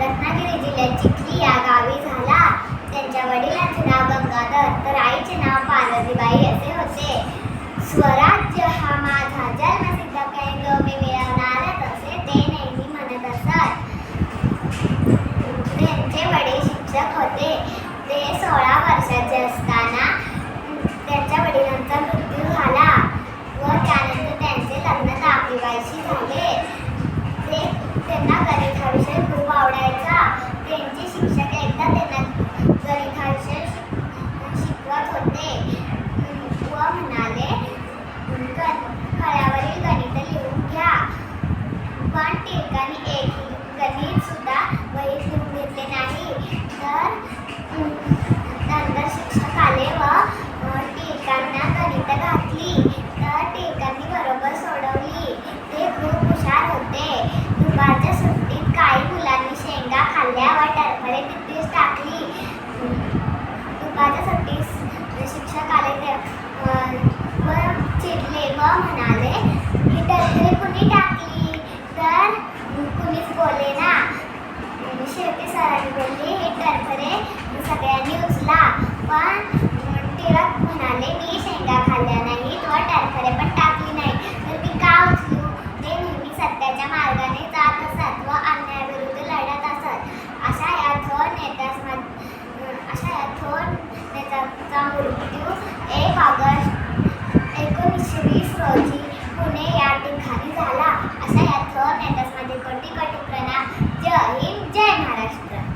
रत्नागिरी जिल्ह्यात चिखली या गावी झाला त्यांच्या वडिलांचे नाव गंगाधर तर आईचे नाव पार्वतीबाई असे होते. स्वरा असताना त्यांच्या वडिलांचा मृत्यू झाला व त्यानंतर त्यांचे लग्न दाखीबाईशी झाले. ते त्यांना गणित हा विषय खूप आवडायचा. त्यांचे शिक्षक एकदा त्यांना गणित हा विषय शिकवत होते. व म्हणाले फळ्यावरील गणित लिहून घ्या. पण टिळकांनी एक गणित सुद्धा वहीत लिहून घेतले नाही तर अं, नंतर शिक्षक आले व अं, टिळकांना गणित घातली तर टिळकांनी बरोबर सोडवली ते खूप हुशार होते दुपारच्या सुट्टीत काही मुलांनी शेंगा खाल्ल्या व टरफले तिथेच टाकली दुपारच्या सुट्टीत शिक्षक आले ते अं, व चिडले व म्हणाले ही टरफले कुणी टाकली? तर कुणीच बोले ना. शेवटी सरांनी बोलली हे टरफरे सगळ्यांनी उचला. पण टिळक म्हणाले मी शेंगा खाल्ल्या नाही व टरफरे पण टाकली नाही. तर मी का उचलू? ते नेहमी सत्याच्या मार्गाने जात असत व अन्यायाविरुद्ध लढत असत. अशा या थोर नेत्यास अशा या थोर नेत्याचा मृत्यू एक ऑगस्ट एकोणीसशे वीस रोजी पुणे या ठिकाणी झाला